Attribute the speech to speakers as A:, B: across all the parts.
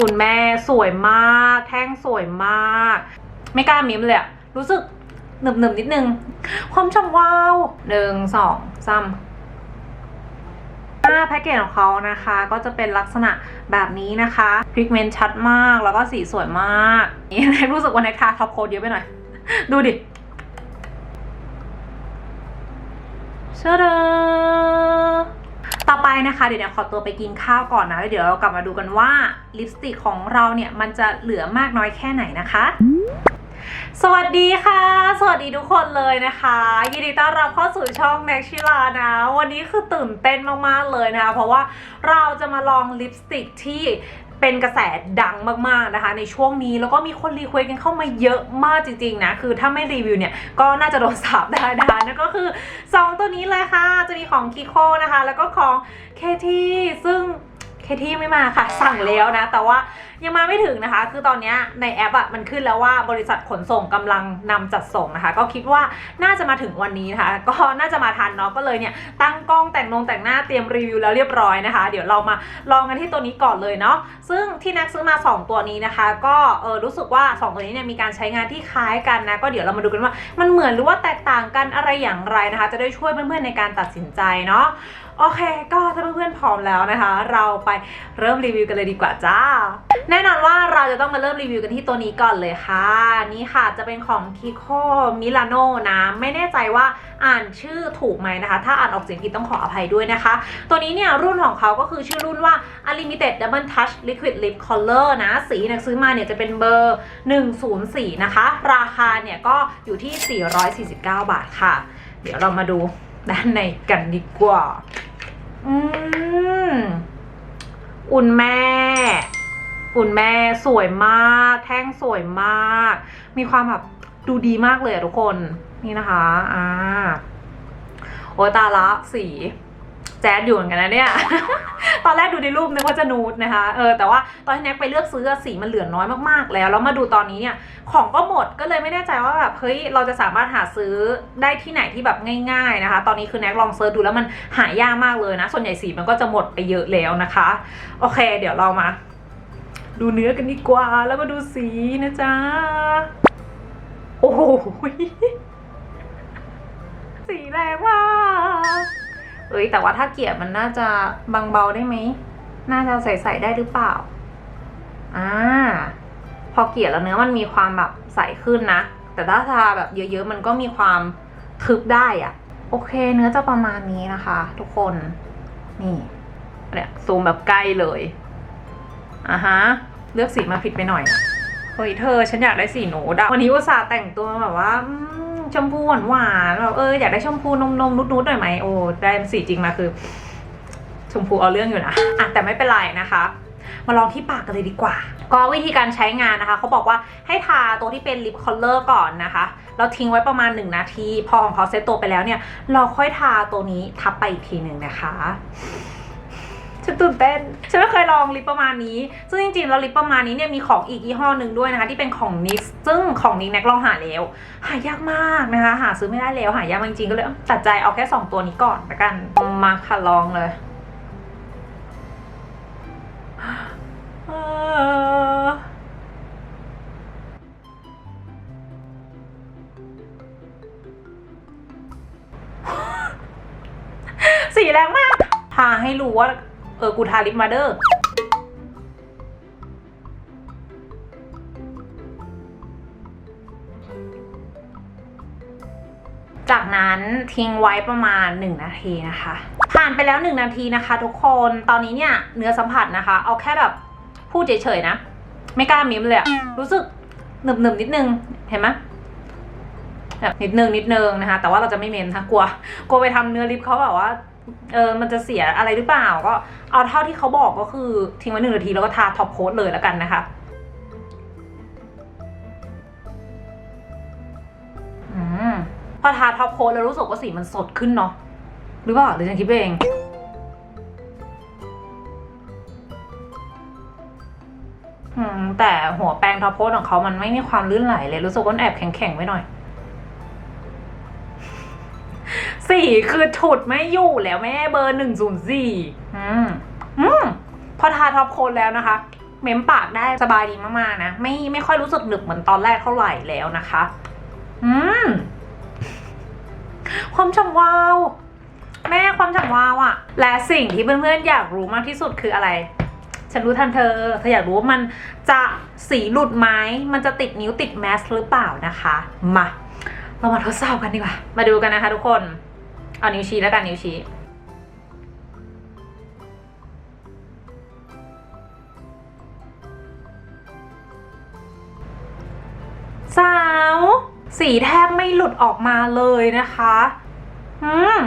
A: คุณแม่สวยมาก แท่งสวยมาก ไม่กล้ามิมเลยอะรู้สึกหนึบหนึบนิดนึง ความฉ่ำวาวหนึ่งสองสามหน้าแพ็กเกจของเขานะคะ ก็จะเป็นลักษณะแบบนี้นะคะพิกเมนต์ชัดมากแล้วก็สีสวยมากนี่รู้สึกว่าในทาท็อปโค้ดเยอะไปหน่อย ดูดิเชดา ต่อไปนะคะเดี๋ยวเนี่ยขอตัวไปกินข้าวก่อนนะแล้วเดี๋ยวเรากลับมาดูกันว่าลิปสติกของเราเนี่ยมันจะเหลือมากน้อยแค่ไหนนะคะสวัสดีค่ะ สวัสดีทุกคนเลยนะคะ ยินดีต้อนรับเข้าสู่ช่องแน็กชิลานะ วันนี้คือตื่นเต้นมากๆเลยนะคะ เพราะว่าเราจะมาลองลิปสติกที่ เป็นกระแสดังมากๆนะคะ ในช่วงนี้แล้วก็มีคนรีเควสกันเข้ามาเยอะมากจริงๆนะ คือถ้าไม่รีวิวเนี่ย ก็น่าจะโดนสาบได้นะคะนั่นก็คือ 2 ตัวนี้เลยค่ะ จะมีของคิโคนะคะ แล้วก็ของเคที่ซึ่ง คที่ไม่มาค่ะ สั่งแล้วนะ แต่ว่ายังมาไม่ถึงนะคะ คือตอนนี้ในแอปอะมันขึ้นแล้วว่าบริษัทขนส่งกำลังนำจัดส่งนะคะ ก็คิดว่าน่าจะมาถึงวันนี้นะคะ ก็น่าจะมาทันเนาะก็เลยเนี่ยตั้งกล้องแต่งนงแต่งหน้าเตรียมรีวิวแล้วเรียบร้อยนะคะ เดี๋ยวเรามาลองกันที่ตัวนี้ก่อนเลยเนาะซึ่งที่นักซื้อมา 2 ตัวนี้นะคะ ก็เออรู้สึกว่า 2 ตัวนี้เนี่ยมีการใช้งานที่คล้ายกันนะก็เดี๋ยวเรามาดูกันว่ามันเหมือนหรือว่าแตกต่างกันอะไรอย่างไรนะคะ จะได้ช่วยเพื่อนๆในการตัดสินใจเนาะโอเค ก็ถ้าเพื่อนๆพร้อมแล้วนะคะ เราไปเริ่มรีวิวกันเลยดีกว่าจ้า แน่นอนว่าเราจะต้องมาเริ่มรีวิวกันที่ตัวนี้ก่อนเลยค่ะ นี่ค่ะจะเป็นของ Kiko Milano นะ ไม่แน่ใจว่าอ่านชื่อถูกไหมนะคะ ถ้าอ่านออกเสียงผิดต้องขออภัยด้วยนะคะ ตัวนี้เนี่ยรุ่นของเขาก็คือชื่อรุ่นว่า Unlimited Double Touch Liquid Lip Color นะ สีเนี่ยซื้อมาเนี่ยจะเป็นเบอร์ 104 นะคะ ราคาเนี่ยก็อยู่ที่ 449 บาทค่ะ เดี๋ยวเรามาดู ด้านในกันดีกว่า อืมอุ่นแม่ อุ่นแม่สวยมาก แท่งสวยมาก มีความแบบดูดีมากเลยทุกคน นี่นะคะ อ่า โอ้ตาละสี แจ๊ดอยู่เหมือนกันนะเนี่ย ตอนแรกดูในรูปนึกว่าจะนูดนะคะ เออ แต่ว่าตอนที่แน็กไปเลือกซื้อสีมันเหลือน้อยมากๆ แล้ว แล้วมาดูตอนนี้เนี่ย ของก็หมด ก็เลยไม่แน่ใจว่าแบบเฮ้ย เราจะสามารถหาซื้อได้ที่ไหนที่แบบง่ายๆนะคะ ตอนนี้คือแน็กลองเซิร์ชดูแล้วมันหายากมากเลยนะ ส่วนใหญ่สีมันก็จะหมดไปเยอะแล้วนะคะ โอเค เดี๋ยวเรามา ดูเนื้อกันดีกว่า แล้วมาดูสีนะจ๊ะ โอ้โหสีแรงมาก เอ้ยแต่ว่าถ้าเกลี่ยมันน่าจะบางเบาได้ไหม น่าจะใส่ๆได้หรือเปล่า อ่า พอเกลี่ยแล้วเนื้อมันมีความแบบใสขึ้นนะ แต่ถ้าทาแบบเยอะๆ มันก็มีความทึบได้อะโอเค เนื้อจะประมาณนี้นะคะ ทุกคน นี่ เนี่ยซูมแบบใกล้เลยอะฮะ เลือกสีมาผิดไปหน่อย ฮ้ยเธอฉันอยากได้สีหนูดำวันนี้อุตส่าห์แต่งตัวแบบว่าชมพูหวานหวานๆแบบเอออยากได้ชมพูนมนมนุดนุดๆหน่อยไหมโอ้ได้สีจริงมาคือ ชมพูเอาเรื่องอยู่นะอะแต่ไม่เป็นไรนะคะมาลองที่ปากกันเลยดีกว่า ก็วิธีการใช้งานนะคะ เขาบอกว่าให้ทาตัวที่เป็นลิปคอลเลอร์ก่อนนะคะแล้วทิ้งไว้ประมาณ 1 นาที พอของเขาเซตตัวไปแล้วเนี่ย เราค่อยทาตัวนี้ทับไปอีกทีหนึ่งนะคะ ฉันตื่นเต้น ฉันไม่เคยลองลิปประมาณนี้ ซึ่งจริงๆ แล้วลิปประมาณนี้เนี่ยมีของอีกยี่ห้อหนึ่งด้วยนะคะ ที่เป็นของ NYX ซึ่งของ NYX แน็กลองหาแล้ว หายากมากนะคะ หาซื้อไม่ได้แล้ว หายากจริงๆ ก็เลยตัดใจเอาแค่ 2 ตัวนี้ก่อนละกัน มาค่ะลองเลยสีแรงมาก ทาให้รู้ว่า เออ กูทาลิปมาเดอร์จากนั้นทิ้งไว้ประมาณ 1 นาทีนะคะ ผ่านไปแล้ว 1 นาทีนะคะ ทุกคนตอนนี้เนี่ยเนื้อสัมผัสนะคะ เอาแค่แบบพูดเฉยๆนะ ไม่กล้ามิ้มเลยรู้สึกหนึบๆนิดนึงเห็นไหมแบบนิดนึงนิดนึงนะคะ แต่ว่าเราจะไม่เมมนะกลัวกลัวไปทำเนื้อลิปเขาแบบว่า เออมันจะเสียอะไรหรือเปล่า ก็เอาเท่าที่เขาบอกก็คือทิ้งไว้หนึ่งนาทีแล้วก็ทาท็อปโค้ดเลยแล้วกันนะคะอืมพอทาท็อปโค้ดแล้วรู้สึกว่าสีมันสดขึ้นเนาะหรือเปล่าหรือฉันคิดเองอืมแต่หัวแปรงท็อปโค้ดของเขามันไม่มีความลื่นไหลเลย รู้สึกว่าแอบแข็งๆไว้หน่อย สี่คือฉุดไม่อยู่แล้วแม่เบอร์หนึ่งศูนย์สี่อืมอืมพอทาท็อปโคนแล้วนะคะ เม้มปากได้สบายดีมากๆนะ ไม่ไม่ค่อยรู้สึกหนึบเหมือนตอนแรกเท่าไหร่แล้วนะคะ อืมความฉ่ำวาว แม่ความฉ่ำวาวอะและสิ่งที่เพื่อนๆอยากรู้มากที่สุดคืออะไร ฉันรู้ทันเธอเธออยากรู้ว่ามันจะสีหลุดไหมมันจะติดนิ้วติดแมสหรือเปล่านะคะ มาเรามาทดสอบกันดีกว่า มาดูกันนะคะทุกคน เอานิ้วชี้แล้วกันนิ้วชี้สาว สีแทบไม่หลุดออกมาเลยนะคะอืม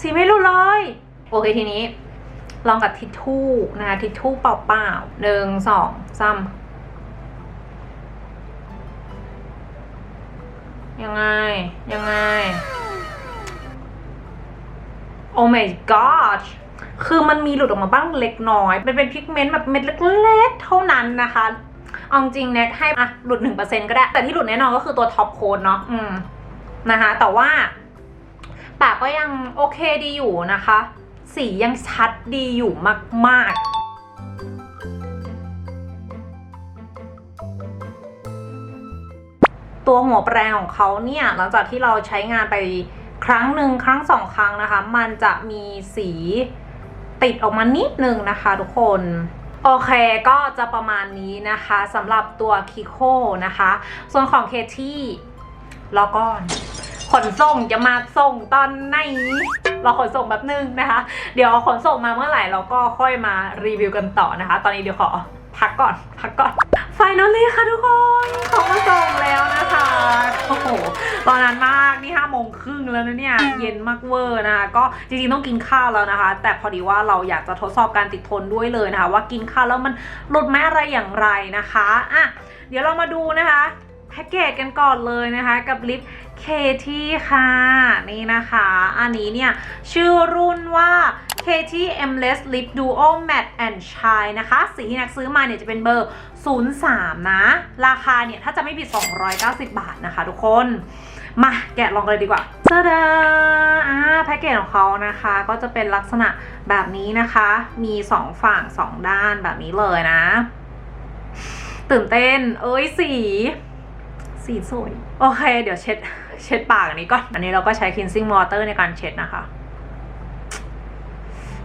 A: สีไม่หลุดเลย โอเคทีนี้ ลองกับทิชชู่นะคะทิชชู่เปล่าๆหนึ่งสองสาม ยังไง ยังไง โอ้ my god คือมันมีหลุดออกมาบ้างเล็กน้อย มันเป็นพิกเมนต์แบบเม็ดเล็กๆ เท่านั้นนะคะเอาจริงๆแน็กให้อะหลุดหนึ่งเปอร์เซ็นก็ได้ แต่ที่หลุดแน่นอนก็คือตัวท็อปโคนเนาะอืมนะคะ แต่ว่าปากก็ยังโอเคดีอยู่นะคะ สียังชัดดีอยู่มาก ๆ ตัวหัวแปรงของเขาเนี่ยหลังจากที่เราใช้งานไปครั้งหนึ่งครั้งสองครั้งนะคะ มันจะมีสีติดออกมานิดนึงนะคะทุกคนโอเคก็จะประมาณนี้นะคะสำหรับตัวคิโคนะคะ ส่วนของเคที่รอก่อน ขนส่งจะมาส่งตอนไหนเราขนส่งแบบนึงนะคะ เดี๋ยวขนส่งมาเมื่อไหร่เราก็ค่อยมารีวิวกันต่อนะคะ ตอนนี้เดี๋ยวขอ พักก่อนพักก่อนไฟนอลลี่ค่ะทุกคนเขามาส่งแล้วนะคะโอ้โหตอนนั้นมากนี่ห้าโมงครึ่งแล้วนะเนี่ยเย็นมากเวอร์นะคะก็จริงๆต้องกินข้าวแล้วนะคะ แต่พอดีว่าเราอยากจะทดสอบการติดทนด้วยเลยนะคะ ว่ากินข้าวแล้วมันหลุดไหมอะไรอย่างไรนะคะอะเดี๋ยวเรามาดูนะคะแพ็กเกจกันก่อนเลยนะคะ กับลิป เคที่ค่ะ นี่นะคะ อันนี้เนี่ย ชื่อรุ่นว่า KT Emless Lip Duo Matte and Shine นะคะ สีที่นักซื้อมาเนี่ยจะเป็นเบอร์ 03 นะ ราคาเนี่ย ถ้าจะไม่ผิด 290 บาทนะคะทุกคน มาแกะลองเลยดีกว่าเจ้าดาอ่าแพ็กเกจของเขานะคะ ก็จะเป็นลักษณะแบบนี้นะคะ มี 2 ฝั่ง 2 ด้านแบบนี้เลยนะ ตื่นเต้น เอ้ยสี สีสวย โอเค เดี๋ยวเช็ด เช็ดปากอันนี้ก่อน อันนี้เราก็ใช้ cleansing water ในการเช็ดนะคะ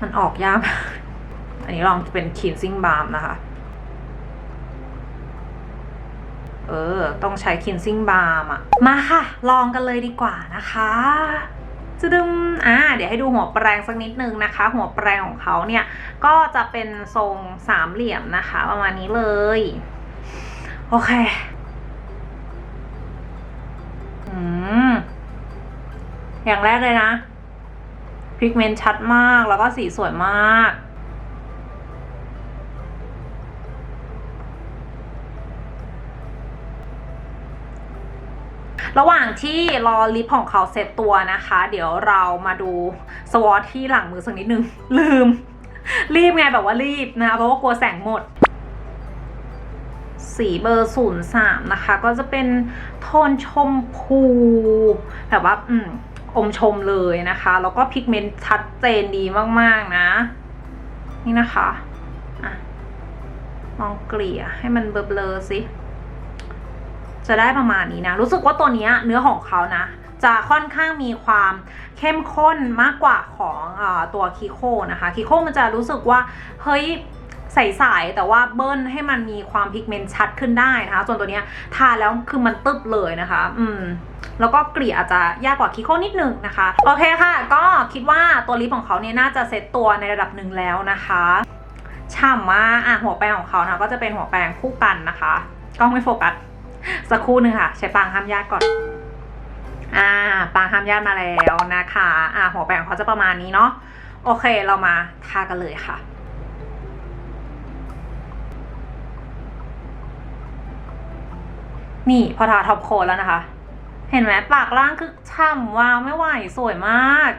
A: มันออกยาก อันนี้ลองเป็น cleansing balm นะคะ เออ ต้องใช้ cleansing balm อะมาค่ะ ลองกันเลยดีกว่านะคะจะดึมอ่า เดี๋ยวให้ดูหัวแปรงสักนิดนึงนะคะ หัวแปรงของเขาเนี่ย ก็จะเป็นทรงสามเหลี่ยมนะคะ ประมาณนี้เลย โอเค อย่างแรกเลยนะพิกเมนต์ชัดมากแล้วก็สีสวยมาก ระหว่างที่รอลิปของเขาเซตตัวนะคะ เดี๋ยวเรามาดูสวอตที่หลังมือสักนิดนึง ลืม รีบไงแบบว่ารีบนะเพราะว่ากลัวแสงหมด สีเบอร์ศูนสามนะคะ ก็จะเป็นโทนชมพูแบบว่าอืมอมชมเลยนะคะ แล้วก็พิกเมนต์ชัดเจนดีมากๆนะ นี่นะคะอะลองเกลี่ยให้มันเบลอๆสิจะได้ประมาณนี้นะ รู้สึกว่าตัวนี้เนื้อของเขานะ จะค่อนข้างมีความเข้มข้นมากกว่าของอตัวคิโคนะคะ คิโคมันจะรู้สึกว่า เฮ้ย ใสๆแต่ว่าเบิ้ลให้มันมีความพิกเมนต์ชัดขึ้นได้นะคะ ส่วนตัวเนี้ยทาแล้วคือมันตึบเลยนะคะ อืมแล้วก็เกลี่ยอาจจะยากกว่าคิโคนิดนึงนะคะ โอเคค่ะ ก็คิดว่าตัวลิปของเขาเนี่ยน่าจะเซ็ตตัวในระดับหนึ่งแล้วนะคะฉ่ำมากอะหัวแปรงของเขานะก็จะเป็นหัวแปรงคู่กันนะคะกล้องไม่โฟกัสสักครู่หนึ่งค่ะ ใช้ปางห้ามญาติก่อนอ่าปางห้ามญาติมาแล้วนะคะ อ่าหัวแปรงของเขาจะประมาณนี้เนาะโอเคเรามาทากันเลยค่ะ นี่พอทาท็อปโคนแล้วนะคะ เห็นไหมปากล่างคือฉ่ำวาวไม่ไหวสวยมาก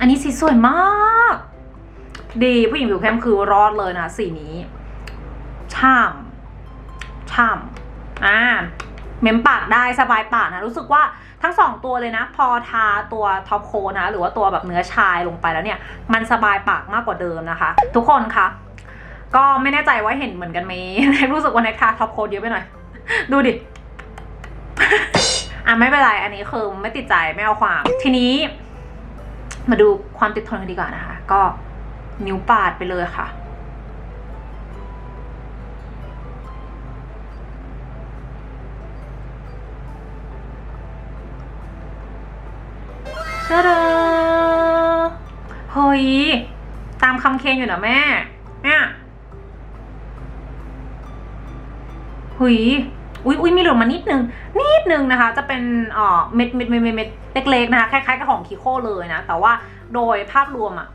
A: อันนี้สีสวยมาก ดีผู้หญิงผิวเข้มคือรอดเลยนะสีนี้ ช่ำช่ำอ่าเม้มปากได้สบายปากนะ รู้สึกว่าทั้งสองตัวเลยนะ พอทาตัวท็อปโคนะ หรือว่าตัวแบบเนื้อชายลงไปแล้วเนี่ย มันสบายปากมากกว่าเดิมนะคะ ทุกคนคะ ก็ไม่แน่ใจว่าเห็นเหมือนกันไหมรู้สึกว่าในทาท็อปโค้ดเยอะไปหน่อย ดูดิอะไม่เป็นไร อันนี้คือไม่ติดใจไม่เอาความ ทีนี้ มาดูความติดทนกันดีกว่านะคะ ก็นิ้วปาดไปเลยค่ะเชดาเฮ้ย ตามคำเคนอยู่นะแม่ เนี่ย เฮ้ยอุ้ยอุ้ยมีหลุดมานิดนึง นิดนึงนะคะ จะเป็นเอ่อเม็ดเม็ดเม็ดเม็ดเล็กๆนะคะ คล้ายๆกับของคิโคเลยนะ แต่ว่าโดยภาพรวมอะ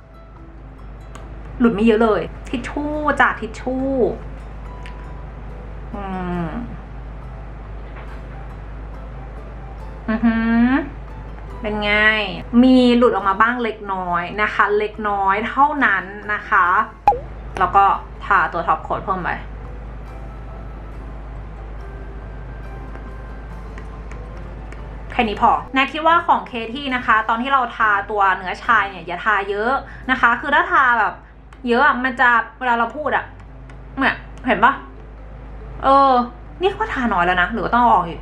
A: หลุดไม่เยอะเลย ทิชชู่จ้ะทิชชู่อืมอือหือเป็นไง มีหลุดออกมาบ้างเล็กน้อยนะคะ เล็กน้อยเท่านั้นนะคะ แล้วก็ทาตัวท็อปโค้ดเพิ่มไป แค่นี้พอแนทคิดว่าของเคที่นะคะ ตอนที่เราทาตัวเนื้อชายเนี่ยอย่าทาเยอะนะคะ คือถ้าทาแบบ เยอะมันจะเวลาเราพูดอะเนี่ยเห็นปะเออ นี่ก็ทาน้อยแล้วนะหรือต้องออกอีก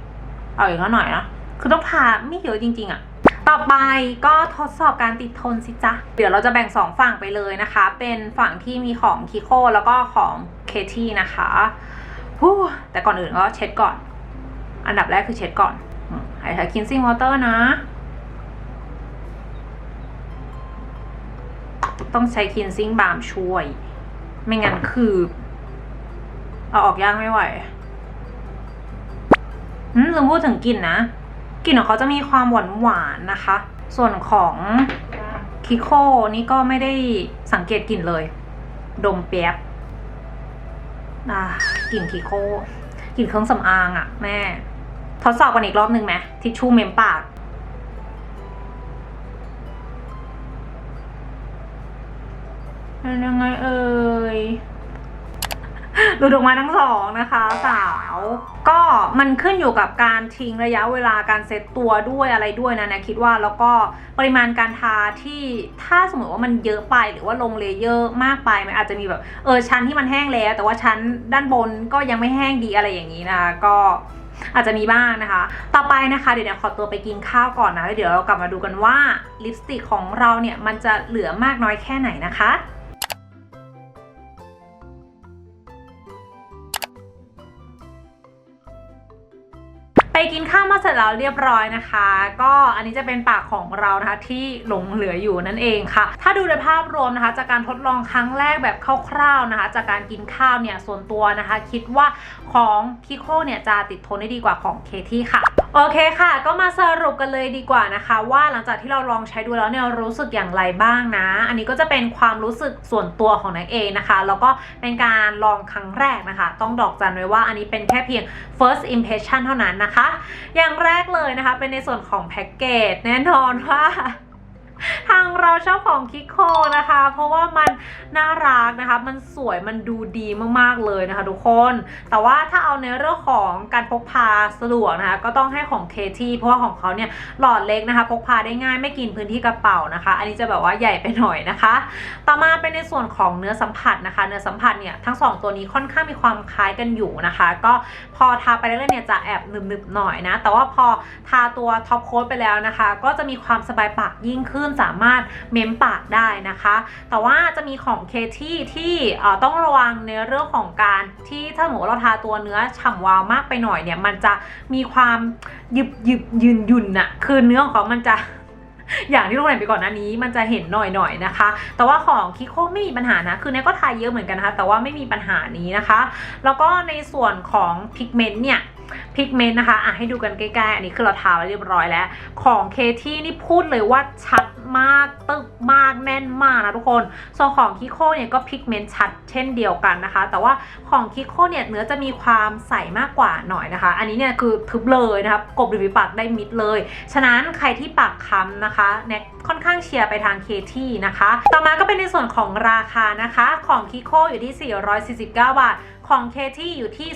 A: เอาอีกหน่อยนะคือต้องทาไม่เยอะจริง ๆอะต่อไปก็ทดสอบการติดทนสิจ๊ะ เดี๋ยวเราจะแบ่งสองฝั่งไปเลยนะคะ เป็นฝั่งที่มีของคิโคแล้วก็ของเคที่นะคะแต่ก่อนอื่นก็เช็ดก่อน อันดับแรกคือเช็ดก่อน อืมให้ใช้ cleansing water นะ ต้องใช้ cleansing balm ช่วย ไม่งั้นคือ เอาออกยากไม่ไหวอืมลืมพูดถึงกลิ่นนะ กลิ่นของเขาจะมีความหวานหวานๆนะคะ ส่วนของคิโคนี่ก็ไม่ได้สังเกตกลิ่นเลย ดมเปียบอ่ากลิ่นคิโคกลิ่นเครื่องสำอางอะแม่ ทดสอบกันอีกรอบหนึ่งไหมทิชชู่เมมปาก เป็นยังไงเอ่ยหลุดออกมาทั้งสองนะคะสาว ก็มันขึ้นอยู่กับการทิ้งระยะเวลาการเซตตัวด้วยอะไรด้วยนะนะคิดว่าแล้วก็ปริมาณการทาที่ถ้าสมมติว่ามันเยอะไปหรือว่าลงเลเยอร์มากไปมันอาจจะมีแบบเออชั้นที่มันแห้งแล้ว แต่ว่าชั้นด้านบนก็ยังไม่แห้งดีอะไรอย่างนี้นะคะก็ อาจจะมีบ้างนะคะ ต่อไปนะคะเดี๋ยวเนี่ยขอตัวไปกินข้าวก่อนนะแล้วเดี๋ยวเรากลับมาดูกันว่าลิปสติกของเราเนี่ยมันจะเหลือมากน้อยแค่ไหนนะคะ กินข้าวมาเสร็จแล้วเรียบร้อยนะคะ ก็อันนี้จะเป็นปากของเรานะคะที่หลงเหลืออยู่นั่นเองค่ะ ถ้าดูในภาพรวมนะคะ จากการทดลองครั้งแรกแบบคร่าวๆนะคะ จากการกินข้าวเนี่ยส่วนตัวนะคะ คิดว่าของคิโคเนี่ยจะติดทนได้ดีกว่าของเคที่ค่ะ โอเคค่ะ ก็มาสรุปกันเลยดีกว่านะคะ ว่าหลังจากที่เราลองใช้ดูแล้วเนี่ยรู้สึกอย่างไรบ้างนะ อันนี้ก็จะเป็นความรู้สึกส่วนตัวของนางเองนะคะ แล้วก็เป็นการลองครั้งแรกนะคะ ต้องดอกจันไว้ว่าอันนี้เป็นแค่เพียง first impression เท่านั้นนะคะ อย่างแรกเลยนะคะ เป็นในส่วนของแพ็กเกจแน่นอนว่า ทางเราชอบของคิโคนะคะ เพราะว่ามันน่ารักนะคะ มันสวยมันดูดีมากๆเลยนะคะ ทุกคน แต่ว่าถ้าเอาในเรื่องของการพกพาสะดวกนะคะ ก็ต้องให้ของเคที่เพราะว่าของเขาเนี่ยหลอดเล็กนะคะ พกพาได้ง่ายไม่กินพื้นที่กระเป๋านะคะ อันนี้จะแบบว่าใหญ่ไปหน่อยนะคะ ต่อมาเป็นในส่วนของเนื้อสัมผัสนะคะ เนื้อสัมผัสเนี่ยทั้งสองตัวนี้ค่อนข้างมีความคล้ายกันอยู่นะคะ ก็พอทาไปเรื่อยๆเนี่ยจะแอบหนึบๆหน่อยนะ แต่ว่าพอทาตัวท็อปโค้ดไปแล้วนะคะ ก็จะมีความสบายปากยิ่งขึ้นสามารถเม้มปากได้นะคะ แต่ว่าจะมีของเคที่ที่ต้องระวังในเรื่องของการที่ถ้าสมมติว่าเราทาตัวเนื้อฉ่ำวาวมากไปหน่อยเนี่ย มันจะมีความหยึบหยึบยืนยุนอะคือเนื้อของเขามันจะอย่างที่เราเห็นไปก่อนหน้านี้มันจะเห็นหน่อยๆนนะคะ แต่ว่าของคิโคไม่มีปัญหานะ คือเนก็ทายเยอะเหมือนกันนะคะ แต่ว่าไม่มีปัญหานี้นะคะ แล้วก็ในส่วนของพิกเมนต์เนี่ย พิกเมนต์นะคะอะให้ดูกันใกล้ๆ อันนี้คือเราทาไว้เรียบร้อยแล้ว ของเคที่นี่พูดเลยว่าชัดมากตึกมากแน่นมากนะทุกคน ส่วนของคิโคเนี่ยก็พิกเมนต์ชัดเช่นเดียวกันนะคะ แต่ว่าของคิโคเนี่ยเนื้อจะมีความใสมากกว่าหน่อยนะคะ อันนี้เนี่ยคือทึบเลยนะคะกบริมฝีปากได้มิดเลย ฉะนั้นใครที่ปากค้ำนะคะแน็กค่อนข้างเชียร์ไปทางเคที่นะคะ ต่อมาก็เป็นในส่วนของราคานะคะ ของคิโคอยู่ที่ 449 บาท ของเคที่อยู่ที่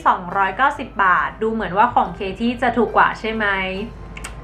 A: 290 บาท ดูเหมือนว่าของเคที่จะถูกกว่าใช่ไหม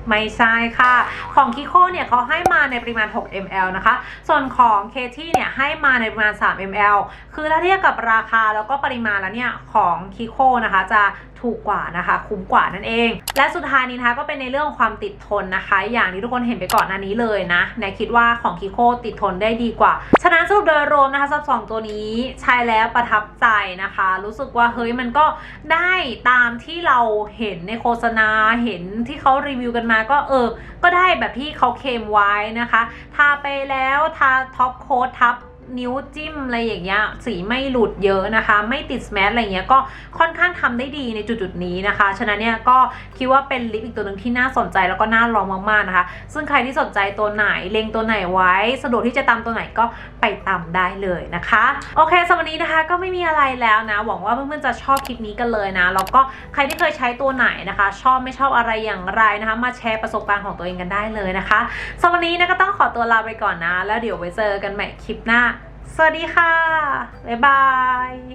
A: ไม่ใช่ค่ะ ของคิโคเนี่ยเขาให้มาในปริมาณ 6 ml นะคะ ส่วนของเคที่เนี่ยให้มาในปริมาณ 3 ml คือถ้าเทียบกับราคาแล้วก็ปริมาณแล้วเนี่ยของคิโคนะคะจะถูกกว่านะคะ คุ้มกว่านั่นเอง และสุดท้ายนี้นะคะก็เป็นในเรื่องความติดทนนะคะ อย่างที่ทุกคนเห็นไปก่อนหน้านี้เลยนะแนคิดว่าของคิโคติดทนได้ดีกว่า ฉะนั้นสรุปโดยรวมนะคะสับสองตัวนี้ใช้แล้วประทับใจนะคะ รู้สึกว่าเฮ้ยมันก็ได้ตามที่เราเห็นในโฆษณาเห็นที่เขารีวิวกันมาก็เออ ก็ได้แบบที่เขาเคลมไว้นะคะ ทาไปแล้วทาท็อปโค้ดทับ นิ้วจิ้มอะไรอย่างเงี้ยสีไม่หลุดเยอะนะคะ ไม่ติดสแมทอะไรเงี้ยก็ค่อนข้างทำได้ดีในจุดๆนี้นะคะ ฉะนั้นเนี่ยก็คิดว่าเป็นลิปอีกตัวหนึ่งที่น่าสนใจแล้วก็น่าลองมากๆนะคะ ซึ่งใครที่สนใจตัวไหนเล็งตัวไหนไว้ สะดวกที่จะตามตัวไหนก็ไปตามได้เลยนะคะ โอเคสำหรับวันนี้นะคะก็ไม่มีอะไรแล้วนะ หวังว่าเพื่อนๆจะชอบคลิปนี้กันเลยนะแล้วก็ใครที่เคยใช้ตัวไหนนะคะ ชอบไม่ชอบอะไรอย่างไรนะคะ มาแชร์ประสบการณ์ของตัวเองกันได้เลยนะคะสำหรับวันนี้นะก็ต้องขอตัวลาไปก่อนนะ แล้วเดี๋ยวไว้เจอกันใหม่คลิปหน้า สวัสดีค่ะ บ๊ายบาย